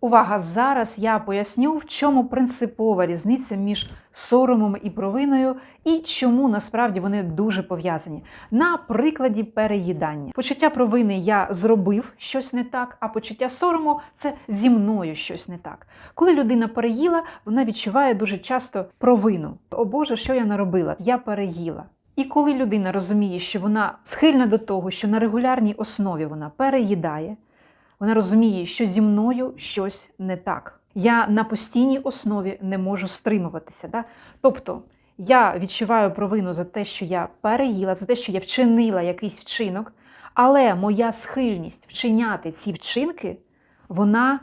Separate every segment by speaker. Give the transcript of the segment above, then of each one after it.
Speaker 1: Увага! Зараз я поясню, в чому принципова різниця між соромом і провиною, і чому насправді вони дуже пов'язані. На прикладі переїдання. Почуття провини я зробив щось не так, а почуття сорому це зі мною щось не так. Коли людина переїла, вона відчуває дуже часто провину. О Боже, що я наробила? Я переїла. І коли людина розуміє, що вона схильна до того, що на регулярній основі вона переїдає, вона розуміє, що зі мною щось не так. Я на постійній основі не можу стримуватися. Да? Тобто я відчуваю провину за те, що я переїла, за те, що я вчинила якийсь вчинок, але моя схильність вчиняти ці вчинки, вона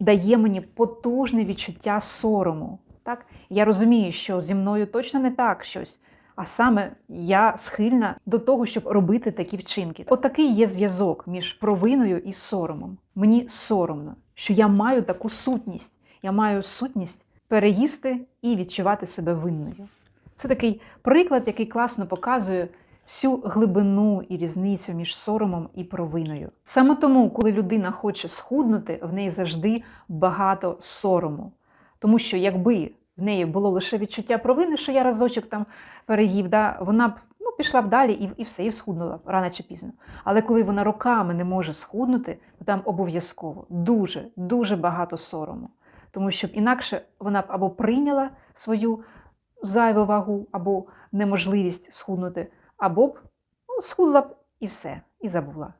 Speaker 1: дає мені потужне відчуття сорому. Так? Я розумію, що зі мною точно не так щось. А саме я схильна до того, щоб робити такі вчинки. Отакий є зв'язок між провиною і соромом. Мені соромно, що я маю таку сутність. Я маю сутність переїсти і відчувати себе винною. Це такий приклад, який класно показує всю глибину і різницю між соромом і провиною. Саме тому, коли людина хоче схуднути, в неї завжди багато сорому. Тому що якби в неї було лише відчуття провини, що я разочок там переїв, да, вона б ну, пішла б далі і, і все, і схуднула рано чи пізно. Але коли вона роками не може схуднути, то там обов'язково дуже, дуже багато сорому. Тому що інакше вона б або прийняла свою зайву вагу, або неможливість схуднути, або б ну, схудла б і все, і забула.